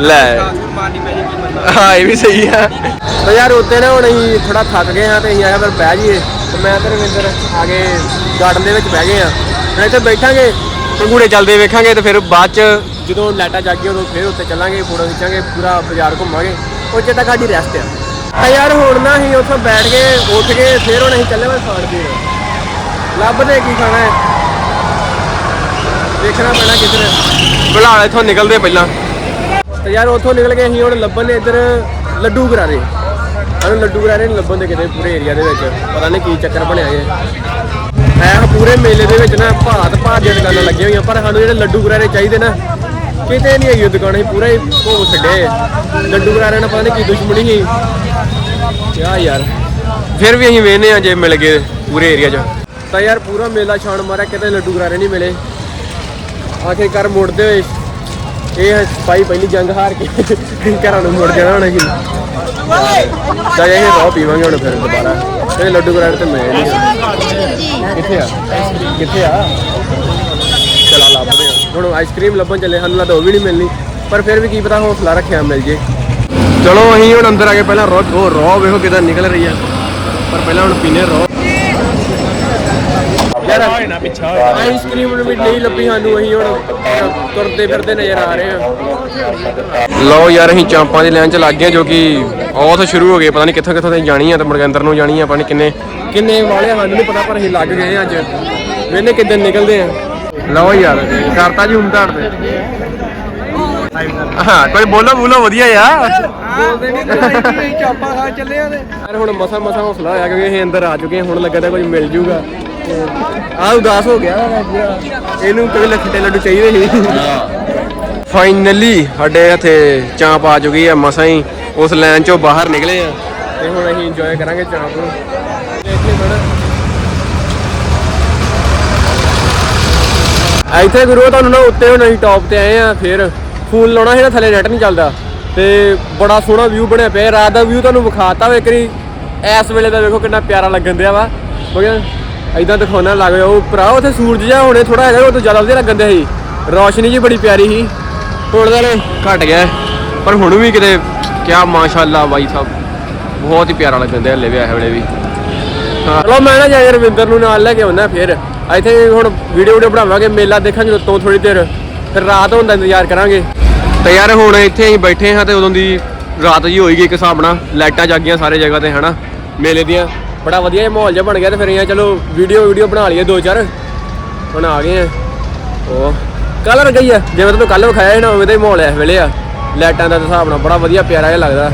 ਲੈ। ਹਾਂ ਇਹ ਵੀ ਸਹੀ ਆ। ਤਾਂ ਯਾਰ ਉੱਤੇ ਨਾ ਹੁਣ ਅਸੀਂ ਥੋੜਾ ਥੱਕ ਗਏ ਹਾਂ ਤੇ ਅਸੀਂ ਆਇਆ ਫਿਰ ਬਹਿ ਜਾਈਏ। ਤੇ ਮੈਂ ਤੇ ਰਵਿੰਦਰ ਆ ਕੇ ਗਾਰਡਨ ਦੇ ਵਿੱਚ ਬਹਿ ਗਏ ਆ ਹੁਣ ਇੱਥੇ ਬੈਠਾਂਗੇ ਪੰਗੂੜੇ ਚੱਲਦੇ ਵੇਖਾਂਗੇ ਤੇ ਫਿਰ ਬਾਅਦ ਚ ਜਦੋਂ ਲਾਈਟਾਂ ਜਾਗੀਆਂ ਉਦੋਂ ਫਿਰ ਉੱਤੇ ਚੱਲਾਂਗੇ ਫੋਟੋ ਖਿੱਚਾਂਗੇ ਪੂਰਾ ਬਾਜ਼ਾਰ ਘੁੰਮਾਂਗੇ। ਉੱਥੇ ਤੱਕ ਸਾਡੀ ਰੈਸਟ ਆ। ਤਾਂ ਯਾਰ ਹੁਣ ਨਾ ਅਸੀਂ ਉੱਥੋਂ ਬੈਠ ਕੇ ਉੱਠ ਕੇ ਫਿਰ ਹੁਣ ਅਸੀਂ ਚੱਲੇ ਵਾ ਖਾਣ ਪੀਣ। ਲੱਭਦੇ ਕੀ ਖਾਣਾ ਹੈ? ਦੇਖਣਾ ਪੈਣਾ ਕਿੱਧਰ ਬੁਲਾ ਇੱਥੋਂ ਨਿਕਲਦੇ ਪਹਿਲਾਂ। ਤੇ ਯਾਰ ਉੱਥੋਂ ਨਿਕਲ ਕੇ ਅਸੀਂ ਹੁਣ ਲੱਭਣ ਦੇ ਇੱਧਰ ਲੱਡੂ ਕਰਾਰੇ। ਸਾਨੂੰ ਲੱਡੂ ਕਰਾਰੇ ਲੱਭਣ ਦੇ ਕਿਤੇ ਪੂਰੇ ਏਰੀਆ ਦੇ ਵਿੱਚ। ਪਤਾ ਨਹੀਂ ਕੀ ਚੱਕਰ ਬਣਿਆ ਇਹ। ਐ ਪੂਰੇ ਮੇਲੇ ਦੇ ਵਿੱਚ ਨਾ ਭਾਤ ਭਾਤ ਦੀਆਂ ਦੁਕਾਨਾਂ ਲੱਗੀਆਂ ਹੋਈਆਂ ਪਰ ਸਾਨੂੰ ਜਿਹੜੇ ਲੱਡੂ ਕਰਾਰੇ ਚਾਹੀਦੇ ਨਾ ਕਿਤੇ ਨਹੀਂ ਹੈਗੀ ਉਹ ਦੁਕਾਨ, ਅਸੀਂ ਪੂਰਾ ਹੀ ਭੋਗ ਛੱਡੇ ਲੱਡੂ ਕਰਾਰੇ ਨਾਲ ਪਤਾ ਨਹੀਂ ਕੀ ਦੁਸ਼ਮਣੀ ਸੀ। ਕਿਆ ਯਾਰ। ਫਿਰ ਵੀ ਅਸੀਂ ਵੇਖਨੇ ਆ ਜੇ ਮਿਲ ਗਏ ਪੂਰੇ ਏਰੀਆ 'ਚ। ਤਾਂ ਯਾਰ ਪੂਰਾ ਮੇਲਾ ਛਾਣ ਮਾਰਿਆ, ਕਿਤੇ ਲੱਡੂ ਕਰਾਰੇ ਨਹੀਂ ਮਿਲੇ। ਆਖਿਰਕਾਰ ਮੁੜਦੇ ਹੋਏ ਇਹ ਸਪਾਈ ਪਹਿਲੀ ਜੰਗ ਹਾਰ ਕੇ ਘਰਾਂ ਨੂੰ ਮੁੜ ਜਾਣਾ ਹੁਣ ਅਸੀਂ। ਤਾਂ ਇਹ ਰੋ ਪੀਵਾਂਗੇ ਹੁਣ ਫਿਰ ਦੁਬਾਰਾ। ਇਹ ਲੱਡੂ ਕਰਾੜ ਤੇ ਮੈਂ ਨਹੀਂ ਕਿੱਥੇ ਆ? ਕਿੱਥੇ ਆ? ਚਲਾ ਲੱਭਦੇ ਆ। ਹੁਣ ਆਈਸਕ੍ਰੀਮ ਲੱਭਣ ਚੱਲੇ ਸਾਨੂੰ ਲੱਗਦਾ ਉਹ ਵੀ ਨਹੀਂ ਮਿਲਣੀ। ਪਰ ਫਿਰ ਵੀ ਕੀ ਪਤਾ ਹੌਸਲਾ ਰੱਖਿਆ ਮਿਲ ਜੇ। ਚਲੋ ਅਸੀਂ ਹੁਣ ਅੰਦਰ ਆ ਕੇ ਪਹਿਲਾਂ ਰੋ ਉਹ ਰੋ ਵੇਖੋ ਕਿਦਾਂ ਨਿਕਲ ਰਹੀ ਆ। ਪਰ ਪਹਿਲਾਂ ਹੁਣ ਪੀਨੇ ਰੋ। ਯਾਰ ਆਈਸਕ੍ਰੀਮ ਵੀ ਨਹੀਂ ਲੱਭੀ ਸਾਨੂੰ ਅਸੀਂ ਹੁਣ ਤੁਰਦੇ ਫਿਰਦੇ ਨਜ਼ਰ ਆ ਰਹੇ ਹਾਂ ਲਓ ਯਾਰ ਅਸੀਂ ਚਾਂਪਾਂ ਦੀ ਲਾਈਨ 'ਚ ਲੱਗ ਗਏ ਜੋ ਕਿ ਉਹ ਤੋਂ ਸ਼ੁਰੂ ਹੋ ਗਏ। ਪਤਾ ਨਹੀਂ ਕਿੱਥੋਂ ਕਿੱਥੋਂ ਤੇ ਜਾਣੀ ਆ ਤੇ ਮੁੜ ਕੇ ਅੰਦਰ ਨੂੰ ਜਾਣੀ ਆ ਪਤਾ ਨਹੀਂ ਕਿੰਨੇ ਕਿੰਨੇ ਵਾਲੇ ਆ, ਸਾਨੂੰ ਨਹੀਂ ਪਤਾ ਪਰ ਅਸੀਂ ਲੱਗ ਗਏ ਆ ਅੱਜ। ਵੇਨੇ ਕਿੱਦਾਂ ਨਿਕਲਦੇ ਆ। ਲਓ ਯਾਰ ਕਰਤਾ ਜੀ ਹੁੰਦਾੜ ਤੇ ਹਾਂ ਕੋਈ ਬੋਲੋ ਬੋਲੋ ਵਧੀਆ ਯਾਰ। ਬੋਲਦੇ ਨਹੀਂ ਚਾਪਾ ਖਾ ਚੱਲੇ ਆ ਯਾਰ ਹੁਣ ਮਸਾ ਮਸਾ ਹੌਸਲਾ ਹੋਇਆ ਕਿਉਂਕਿ ਅਸੀਂ ਅੰਦਰ ਆ ਚੁੱਕੇ ਹੁਣ ਲੱਗਾ ਤਾਂ ਕੁਝ ਮਿਲ ਜੂਗਾ। ਆ ਉਦਾਸ ਹੋ ਗਿਆ ਇਹਨੂੰ ਕੋਈ ਲੱਖਟੇ ਲੱਡੂ ਚਾਹੀਦੇ ਸੀ। ਫਾਈਨਲੀ ਸਾਡੇ ਹੱਥੇ ਚਾਂਪ ਆ ਚੁੱਕੀ ਆ ਮਸਾਂ ਹੀ ਉਸ ਲਾਈਨ ਚੋਂ ਬਾਹਰ ਨਿਕਲੇ ਆ। ਤੇ ਹੁਣ ਅਸੀਂ ਇੰਜੋਏ ਕਰਾਂਗੇ ਚਾਂਪ ਨੂੰ। ਦੇਖੀ ਬੜਾ ਇੱਥੇ ਗੁਰੂ, ਤੁਹਾਨੂੰ ਨਾ ਉੱਤੇ ਹੁਣ ਅਸੀਂ ਟੌਪ ਤੇ ਆਏ ਆ, ਫਿਰ ਫੋਨ ਲਾਉਣਾ ਸੀ ਨਾ, ਥੱਲੇ ਨੈਟ ਨਹੀਂ ਚੱਲਦਾ। ਤੇ ਬੜਾ ਸੋਹਣਾ ਵਿਊ ਬਣਿਆ ਪਿਆ, ਰਾਤ ਦਾ ਵਿਊ ਤੁਹਾਨੂੰ ਵਿਖਾਤਾ ਵਾ, ਇੱਕ ਵਾਰੀ ਇਸ ਵੇਲੇ ਦਾ ਵੇਖੋ ਕਿੰਨਾ ਪਿਆਰਾ ਲੱਗਣ ਦਿਆ ਵਾ। ਮਗਰ ਐਦਾਂ ਦਿਖਾਉਣਾ ਲੱਗ ਗਿਆ ਉਹ ਭਰਾ ਉੱਥੇ ਸੂਰਜ ਜਿਹਾ ਹੁਣੇ ਥੋੜਾ ਹੈਗਾ, ਉਹ ਤੋਂ ਜ਼ਿਆਦਾ ਵਧੀਆ ਲੱਗਣ ਦਿਆ ਸੀ। ਰੌਸ਼ਨੀ ਜੀ ਬੜੀ ਪਿਆਰੀ ਸੀ। ਹੁਣ ਤਾਂ ਨਾ ਘਟ ਗਿਆ, ਪਰ ਹੁਣ ਵੀ ਕਿਤੇ ਕਿਆ ਮਾਸ਼ਾਅੱਲਾ ਬਾਈ ਸਾਹਿਬ, ਬਹੁਤ ਹੀ ਪਿਆਰਾ ਲੱਗਣ ਦਿਆ ਹਲੇ ਵੀ ਇਹ ਵੇਲੇ ਵੀ। ਚਲੋ ਮੈਂ ਨਾ ਜਾਏ ਰਵਿੰਦਰ ਨੂੰ ਨਾਲ ਲੈ ਕੇ ਆਉਣਾ ਫਿਰ। ਇੱਥੇ ਹੁਣ ਵੀਡੀਓ ਵੀਡੀਓ ਬਣਾਵਾਂਗੇ ਮੇਲਾ ਦੇਖਾਂਗੇ ਉਤੋਂ ਥੋੜੀ ਦੇਰ ਫਿਰ ਰਾਤ ਹੋਣ ਦਾ ਇੰਤਜ਼ਾਰ ਕਰਾਂਗੇ। ਤੇ ਯਾਰ ਹੁਣ ਇੱਥੇ ਅਸੀਂ ਬੈਠੇ ਹਾਂ ਤੇ ਉਦੋਂ ਦੀ ਰਾਤ ਜੀ ਹੋਈ ਗਈ ਇੱਕ ਹਿਸਾਬ ਨਾਲ ਲਾਈਟਾਂ ਜਾਗੀਆਂ ਸਾਰੇ ਜਗ੍ਹਾ ਤੇ ਹਨਾ? ਮੇਲੇ ਦੀਆਂ। ਬੜਾ ਵਧੀਆ ਜਿਹਾ ਮਾਹੌਲ ਜਿਹਾ ਬਣ ਗਿਆ ਤੇ ਫਿਰ ਅਸੀਂ ਚਲੋ ਵੀਡੀਓ ਵੀਡੀਓ ਬਣਾ ਲਈਏ ਦੋ ਚਾਰ। ਹੁਣ ਆ ਗਏ ਆ। ਉਹ ਕਲਰ ਗਈ ਆ। ਜਿਵੇਂ ਤੁਹਾਨੂੰ ਕੱਲ ਵਿਖਾਇਆ ਸੀ ਨਾ ਉਵੇਂ ਦਾ ਹੀ ਮਾਹੌਲ ਇਸ ਵੇਲੇ ਆ। ਲਾਈਟਾਂ ਦਾ ਹਿਸਾਬ ਨਾਲ ਬੜਾ ਵਧੀਆ ਪਿਆਰਾ ਜਿਹਾ ਲੱਗਦਾ।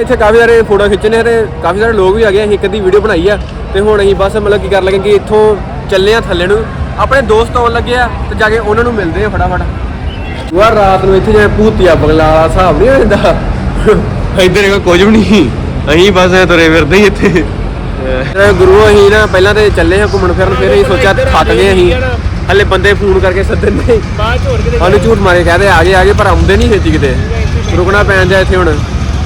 ਇੱਥੇ ਕਾਫੀ ਸਾਰੇ ਫੋਟੋ ਖਿੱਚਣੇ ਆ ਤੇ ਕਾਫੀ ਸਾਰੇ ਲੋਕ ਵੀ ਆ ਗਏ ਅਸੀਂ ਇੱਕ ਅੱਧੀ ਵੀਡੀਓ ਬਣਾਈ ਆ ਤੇ ਹੁਣ ਅਸੀਂ ਬਸ ਮਤਲਬ ਕੀ ਕਰ ਲੱਗੇ ਕਿ ਇੱਥੋਂ ਚੱਲੇ ਆ ਥੱਲੇ ਨੂੰ। ਆਪਣੇ ਦੋਸਤ ਆਉਣ ਲੱਗੇ ਆ ਤੇ ਜਾ ਕੇ ਉਹਨਾਂ ਨੂੰ ਮਿਲਦੇ ਆ ਫਟਾਫਟ। ਉਹ ਰਾਤ ਨੂੰ ਇੱਥੇ ਜਿਵੇਂ ਭੂਤੀਆ ਬਗਲਾ ਵਾਲਾ ਹਿਸਾਬ ਨਹੀਂ ਹੋ ਜਾਂਦਾ? ਇੱਧਰ ਹੈਗਾ ਕੁਝ ਵੀ ਨਹੀਂ। ਅਸੀਂ ਬਸ ਤੁਰੇ ਫਿਰਦੇ ਹੀ ਇੱਥੇ। ਤੇ ਗੁਰੂ ਅਸੀਂ ਨਾ ਪਹਿਲਾਂ ਤੇ ਚੱਲੇ ਆ ਘੁੰਮਣ ਫਿਰਨ ਫਿਰ ਅਸੀਂ ਸੋਚਿਆ ਥੱਕ ਗਏ ਅਸੀਂ। ਹਲੇ ਬੰਦੇ ਫੋਨ ਕਰਕੇ ਸੱਦਣ ਨੇ ਸਾਨੂੰ ਝੂਠ ਮਾਰੇ ਕਹਦੇ ਆ ਗਏ ਆ ਗਏ ਪਰ ਆਉਂਦੇ ਨਹੀਂ ਛੇਤੀ ਕਿਤੇ। ਰੁਕਣਾ ਪੈਣ ਦਿਆ ਇੱਥੇ ਹੁਣ।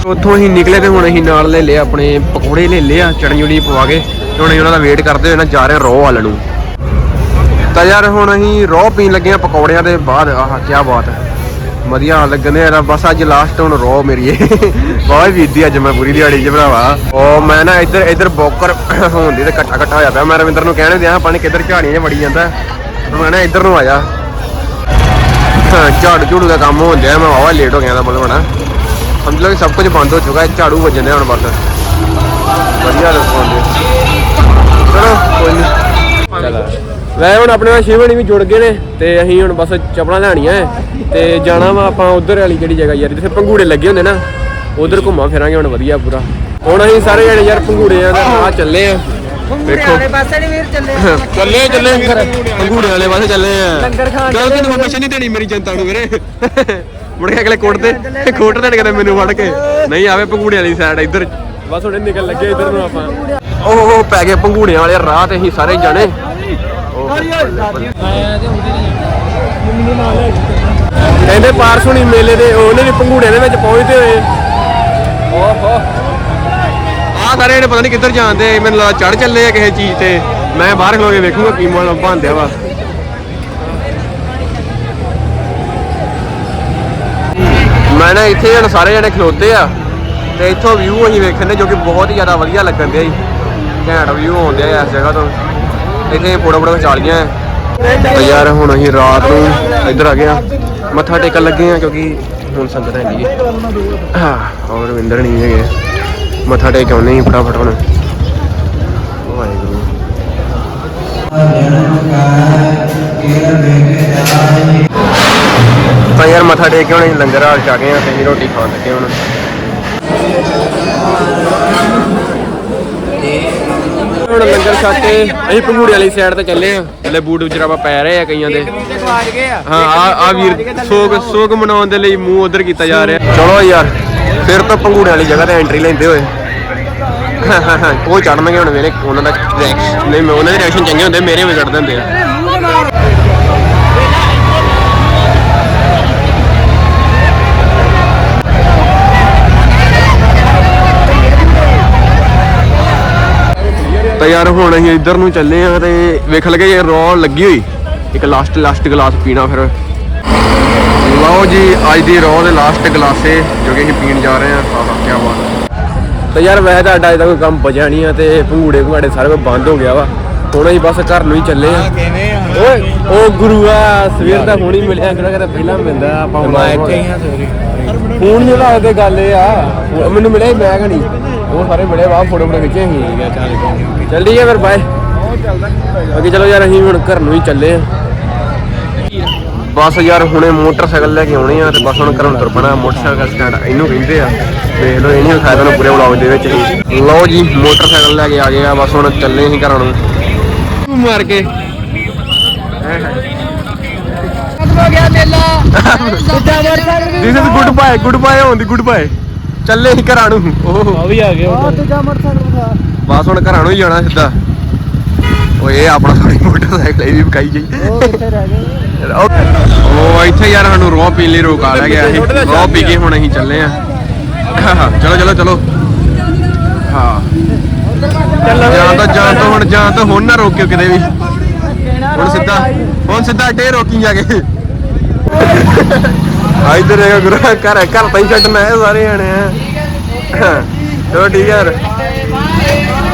ਉੱਥੋਂ ਅਸੀਂ ਨਿਕਲੇ ਤੇ ਹੁਣ ਅਸੀਂ ਨਾਲ ਲੈ ਲਏ ਆਪਣੇ ਪਕੌੜੇ ਲੈ ਲਏ ਆ ਚਟਣੀ ਉਣੀ ਪਵਾ ਕੇ ਤੇ ਹੁਣ ਅਸੀਂ ਉਹਨਾਂ ਦਾ ਵੇਟ ਕਰਦੇ ਹੋਏ ਨਾ ਜਾ ਰਹੇ ਆ ਰੋਹ ਵੱਲ ਨੂੰ। ਤਾਂ ਯਾਰ ਹੁਣ ਅਸੀਂ ਰੋਹ ਪੀਣ ਲੱਗੇ ਆ ਪਕੌੜਿਆਂ ਦੇ ਬਾਅਦ ਆਹ ਕੀ ਬਾਤ ਹੈ। ਵਧੀਆ ਲੱਗਣੇ ਯਾਰ ਬਸ ਅੱਜ ਲਾਸਟ ਹੁਣ ਰੋਹ ਮੇਰੀ ਏ ਬਹੁਤ ਵੀਦੀ ਅੱਜ ਮੈਂ ਪੂਰੀ ਦਿਹਾੜੀ 'ਚ ਭਰਾਵਾ। ਉਹ ਮੈਂ ਨਾ ਇੱਧਰ ਇੱਧਰ ਬੋਕਰ ਹੁੰਦੀ ਤੇ ਇਕੱਠਾ ਇਕੱਠਾ ਹੋਇਆ ਪਿਆ। ਮੈਂ ਰਵਿੰਦਰ ਨੂੰ ਕਹਿਣ ਦਿਆਂ ਪਾਣੀ ਕਿੱਧਰ ਝਾੜੀਆਂ 'ਚ ਵੜੀ ਜਾਂਦਾ। ਮੈਂ ਨਾ ਇੱਧਰ ਨੂੰ ਆਇਆ ਜਾ। ਹਾਂ, ਝਾੜੂ ਝੂੜੂ ਦਾ ਕੰਮ ਹੋਣ ਡਿਆ ਮੈਂ ਵਾਵਾ ਲੇਟ ਹੋ ਗਿਆ ਦਾ ਮਤਲਬ ਹਨਾ ਸਮਝ ਲਓ ਕਿ ਸਭ ਕੁਝ ਬੰਦ ਹੋ ਚੁੱਕਾ ਹੈ ਝਾੜੂ ਵੱਜਣ ਡਿਆ ਹੁਣ ਬਸ ਵਧੀਆ ਲੱਗਦਾ ਚਲੋ ਕੋਈ ਨਹੀਂ ਚਲੋ ਵੈ ਹੁਣ ਆਪਣੇ ਨਾਲ ਸ਼ਿਵਣੀ ਵੀ ਜੁੜ ਗਏ ਨੇ ਤੇ ਅਸੀਂ ਹੁਣ ਬਸ ਚੱਪਲਾਂ ਲੈਣੀਆਂ ਐ ਤੇ ਜਾਣਾ ਵਾ ਆਪਾਂ ਉਧਰ ਵਾਲੀ ਕਿਹੜੀ ਜਗ੍ਹਾ ਯਾਰ ਜਿੱਥੇ ਪੰਗੂੜੇ ਲੱਗੇ ਹੁੰਦੇ ਨਾ ਉਧਰ ਘੁੰਮਾ ਫਿਰਾਂਗੇ ਹੁਣ ਵਧੀਆ ਪੂਰਾ। ਹੁਣ ਅਸੀਂ ਸਾਰੇ ਜਣੇ ਯਾਰ ਪੰਗੂੜੇ ਆ ਆ ਚੱਲੇ ਆ। ਵੇਖੋ ਪਾਸੇ ਨਹੀਂ ਵੀਰ ਚੱਲੇ। ਚੱਲੇ ਚੱਲੇ ਪੰਗੂੜੇ ਵਾਲੇ ਪਾਸੇ ਚੱਲੇ ਆ। ਲੰਗਰ ਖਾਣ ਚੱਲ ਕਿ ਪਰਮਿਸ਼ਨ ਨਹੀਂ ਦੇਣੀ ਮੇਰੀ ਜਨਤਾ ਨੂੰ ਵੀਰੇ। ਮੁੜ ਕੇ ਅਗਲੇ ਕੋਟ ਤੇ ਕੋਟ ਦੇਣ ਕਿਤੇ ਮੈਨੂੰ ਫੜ ਕੇ। ਨਹੀਂ ਆਵੇ ਪੰਗੂੜੇ ਵਾਲੀ ਸਾਈਡ ਇੱਧਰ। ਬਸ ਹੁਣੇ ਨਿਕਲ ਲੱਗੇ ਇੱਧਰ ਨੂੰ ਆਪਾਂ। ਓਹ ਹੋ ਪੈ ਗਏ ਪੰਗੂੜਿਆਂ ਵਾਲੇ ਰਾਹ ਤੇ ਅਸੀਂ ਸਾਰੇ ਜਾਣੇ। ਕਹਿੰਦੇ ਪਾਰਸੁਣੀ ਮੇਲੇ ਦੇ ਉਹਨੇ ਵੀ ਪੰਗੂੜਿਆਂ ਦੇ ਵਿੱਚ ਪਹੁੰਚਦੇ ਹੋਏ। ਓਹੋ ਆ ਸਾਰੇ ਜਿਹੜੇ ਪਤਾ ਨਹੀਂ ਕਿੱਧਰ ਜਾਂਦੇ ਮੈਨੂੰ ਲੱਗਦਾ ਚੜ ਚੱਲੇ ਆ ਕਿਸੇ ਚੀਜ਼ ਤੇ। ਮੈਂ ਬਾਹਰ ਖਲੋ ਕੇ ਵੇਖੂਗਾ ਕੀ ਮਾਲ ਬੰਦਿਆ ਵਾ ਮੈਂ ਇੱਥੇ ਹੁਣ ਸਾਰੇ ਜਣੇ ਖਲੋਤੇ ਆ ਤੇ ਇੱਥੋਂ ਵਿਊ ਅਸੀਂ ਵੇਖਣ ਦੇ ਜੋ ਕਿ ਬਹੁਤ ਹੀ ਜ਼ਿਆਦਾ ਵਧੀਆ ਲੱਗਣ ਦਿਆ ਜੀ। ਘੈਂਟ ਵਿਊ ਆਉਂਦੇ ਆ ਇਸ ਜਗ੍ਹਾ ਤੋਂ। ਇੱਥੇ ਫੋਟੋ ਫੋਟੋ ਖਿਚਾ ਲੀਆਂ ਤੇ ਯਾਰ ਹੁਣ ਅਸੀਂ ਰਾਤ ਨੂੰ ਇੱਧਰ ਆ ਗਏ ਆ। ਮੱਥਾ ਟੇਕਣ ਲੱਗੇ ਆ ਕਿਉਂਕਿ ਹੁਣ ਸੰਗਤ ਹੈ ਨਹੀਂ ਹਾਂ ਔਰ ਰਵਿੰਦਰ ਨਹੀਂ ਹੈਗੇ। ਮੱਥਾ ਟੇਕ ਆਉਨੇ ਹੀ ਫਟਾਫਟ ਹੁਣ। ਵਾਹਿਗੁਰੂ। ਤਾਂ ਯਾਰ ਮੱਥਾ ਟੇਕ ਕੇ ਹੁਣ ਲੰਗਰ ਹਾਲ ਚ ਆ ਗਏ ਆ ਤੇ ਰੋਟੀ ਖਾਣ ਲੱਗੇ ਹੁਣ। ਹੁਣ ਲੰਗਰ ਛਕ ਕੇ ਅਸੀਂ ਪੰਗੂੜੇ ਵਾਲੀ ਸਾਈਡ ਤੇ ਚੱਲੇ ਆ, ਥੱਲੇ ਬੂਟ ਜਰਾਬਾ ਪੈ ਰਹੇ ਆ ਕਈਆਂ ਦੇ। ਹਾਂ, ਆ ਆ ਵੀਰ ਸੋਗ ਸੋਗ ਮਨਾਉਣ ਦੇ ਲਈ ਮੂੰਹ ਉਧਰ ਕੀਤਾ ਜਾ ਰਿਹਾ। ਚਲੋ ਯਾਰ, ਫਿਰ ਤਾਂ ਪੰਗੂੜੇ ਵਾਲੀ ਜਗ੍ਹਾ ਤੇ ਐਂਟਰੀ ਲੈਂਦੇ ਹੋਏ। ਉਹ ਚੜਨਗੇ ਹੁਣ ਮੇਰੇ, ਉਹਨਾਂ ਦਾ ਨਹੀਂ, ਮੈਂ ਉਹਨਾਂ ਦੇ ਰਿਐਕਸ਼ਨ ਚੰਗੇ ਹੁੰਦੇ, ਮੇਰੇ ਵੀ ਚੜ ਦਿੰਦੇ ਆ। ਯਾਰ ਹੁਣ ਅਸੀਂ ਇੱਧਰ ਨੂੰ ਚੱਲੇ ਆ ਤੇ ਵੇਖ ਲਗੇ ਇਹ ਰੋ ਲੱਗੀ ਹੋਈ। ਇੱਕ ਲਾਸਟ ਲਾਸਟ ਗਲਾਸ ਪੀਣਾ ਫਿਰ। ਲਓ ਜੀ, ਅੱਜ ਦੀ ਰੋ ਦੇ ਲਾਸਟ ਗਲਾਸੇ ਜੋ ਕਿ ਅਸੀਂ ਪੀਣ ਜਾ ਰਹੇ ਹਾਂ ਆਹਾ ਕੀ ਬਾਤ ਤੇ ਯਾਰ ਵੈਸੇ ਤਾਂ ਸਾਡਾ ਕੋਈ ਕੰਮ ਬਚਿਆ ਨਹੀਂ ਆ ਤੇ ਭੰਗੂੜੇ ਭੰਗਾੜੇ ਸਾਰੇ ਕੁਝ ਬੰਦ ਹੋ ਗਿਆ ਵਾ। ਹੁਣ ਅਸੀਂ ਬਸ ਘਰ ਨੂੰ ਹੀ ਚੱਲੇ ਆ। ਓਏ, ਉਹ ਗੁਰੂ ਆ, ਸਵੇਰ ਦਾ ਹੁਣ ਹੀ ਮਿਲਿਆ। ਕਿਹੜਾ ਕਿਤੇ ਪਹਿਲਾਂ ਮਿਲਦਾ ਆਪਾਂ ਹੁਣ ਇੱਥੇ ਹੀ ਆ। ਫੋਨ ਨਹੀਂ ਲਾ ਗੱਲ ਇਹ ਆ। ਮੈਨੂੰ ਮਿਲਿਆ ਹੀ ਬੈਗ ਨਹੀਂ ਉਹ ਸਾਰੇ ਮਿਲੇ ਵਾ ਫੋਟੋ ਫੋਟੋ ਖਿੱਚੇ ਅਸੀਂ। ਚੱਲ ਠੀਕ ਹੈ ਫਿਰ ਬਾਏ ਅੱਗੇ ਚਲੋ ਯਾਰ ਅਸੀਂ ਹੁਣ ਘਰ ਨੂੰ ਹੀ ਚੱਲੇ ਆ ਬਸ ਯਾਰ ਹੁਣੇ ਮੋਟਰਸਾਈਕਲ ਲੈ ਕੇ ਆਉਣੇ ਆ ਤੇ ਬਸ ਹੁਣ ਘਰੋਂ ਤੁਰ ਪੈਣਾ। ਮੋਟਰਸਾਈਕਲ ਸਟੈਂਡ ਇਹਨੂੰ ਕਹਿੰਦੇ ਆ। ਵੇਖ ਲਓ ਇਹ ਨਹੀਂ ਵਿਖਾਇਆ ਤੁਹਾਨੂੰ ਪੂਰੇ ਵਲੌਗ ਦੇ ਵਿੱਚ ਹੀ। ਲਓ ਜੀ ਮੋਟਰਸਾਈਕਲ ਲੈ ਕੇ ਆ ਗਏ ਆ ਬਸ ਹੁਣ ਚੱਲੇ ਅਸੀਂ ਘਰਾਂ ਨੂੰ। ਮਾਰ ਕੇ। ਹੋ ਗਿਆ ਮੇਲਾ this is good bye good bye ਹੋਣ ਦੀ ਗੁੱਡ ਬਾਏ ਚੱਲੇ ਅਸੀਂ ਘਰਾਂ ਨੂੰ। ਉਹ ਵੀ ਆ ਗਏ। ਦੂਜਾ ਮੋਟਰਸਾਈਕਲ ਦਿਖਾ। ਬਸ ਹੁਣ ਘਰਾਂ ਨੂੰ ਹੀ ਜਾਣਾ ਸਿੱਧਾ। ਓਏ ਇਹ ਆਪਣਾ ਥੋੜੀ ਮੋਟਰਸਾਈਕਲ ਇਹ ਵੀ ਵਿਕਾਈ ਜਾਈ। ਉਹ ਕਿੱਥੇ ਰਹਿ ਗਏ? ਉਹ ਉਹ ਇੱਥੇ ਯਾਰ ਸਾਨੂੰ ਰੋਹ ਪੀਣ ਲਈ ਰੋਕਾ ਲਿਆ ਗਿਆ ਸੀ ਰੋਹ ਪੀ ਕੇ ਹੁਣ ਅਸੀਂ ਚੱਲੇ ਆ। ਚਲੋ ਚਲੋ ਚਲੋ। ਹਾਂ। ਜਾਂ ਤਾਂ ਜਾਂ ਤਾਂ ਹੁਣ ਜਾਂ ਤਾਂ ਹੁਣ ਨਾ ਰੋਕਿਓ ਕਿਤੇ ਵੀ। ਹੁਣ ਸਿੱਧਾ ਹੁਣ ਸਿੱਧਾ ਅੱਡੇ ਰੋਕੀ ਜਾ ਕੇ। ਆ ਇੱਧਰ ਹੈਗਾ ਗੁਰੂ ਘਰ ਘਰ ਤਾਂ ਹੀ ਛੱਡਣਾ ਹੈ ਸਾਰੇ ਜਾਣੇ। ਆ ਚਲੋ ਠੀਕ ਹੈ ਯਾਰ